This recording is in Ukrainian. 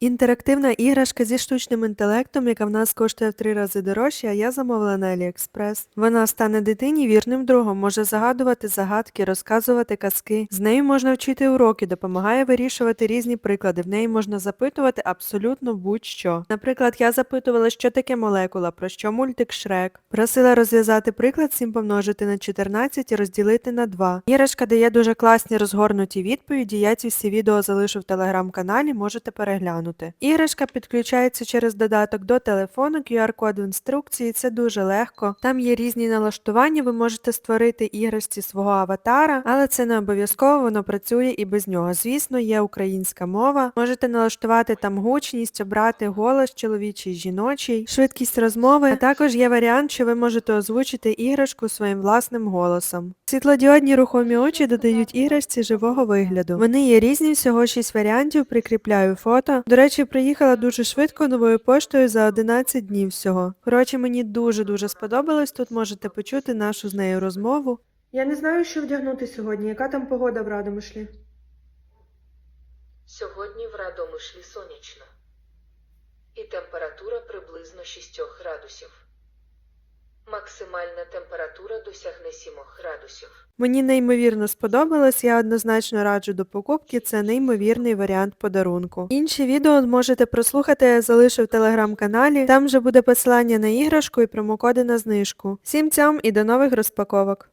Інтерактивна іграшка зі штучним інтелектом, яка в нас коштує в три рази дорожче, а я замовила на AliExpress. Вона стане дитині вірним другом, може загадувати загадки, розказувати казки. З нею можна вчити уроки, допомагає вирішувати різні приклади. В неї можна запитувати абсолютно будь-що. Наприклад, я запитувала, що таке молекула, про що мультик Шрек. Просила розв'язати приклад 7 помножити на 14 і розділити на 2. Іграшка дає дуже класні розгорнуті відповіді. Я ці всі відео залишу в телеграм-каналі, можете переглянути. Іграшка підключається через додаток до телефону, QR-код в інструкції, це дуже легко. Там є різні налаштування, ви можете створити іграшці свого аватара, але це не обов'язково, воно працює і без нього. Звісно, є українська мова. Можете налаштувати там гучність, обрати голос чоловічий, жіночий, швидкість розмови, а також є варіант, що ви можете озвучити іграшку своїм власним голосом. Світлодіодні рухомі очі додають іграшці живого вигляду. Вони є різні, всього 6 варіантів, прикріпляю фото. До речі, приїхала дуже швидко новою поштою за 11 днів всього. Коротше, мені дуже-дуже сподобалось. Тут можете почути нашу з нею розмову. Я не знаю, що вдягнути сьогодні. Яка там погода в Радомишлі? Сьогодні в Радомишлі сонячно. І температура приблизно 6 градусів. Максимальна температура досягне 7 градусів. Мені неймовірно сподобалось, я однозначно раджу до покупки, це неймовірний варіант подарунку. Інші відео можете прослухати, я залишу в телеграм-каналі, там же буде посилання на іграшку і промокоди на знижку. Всім цям і до нових розпаковок!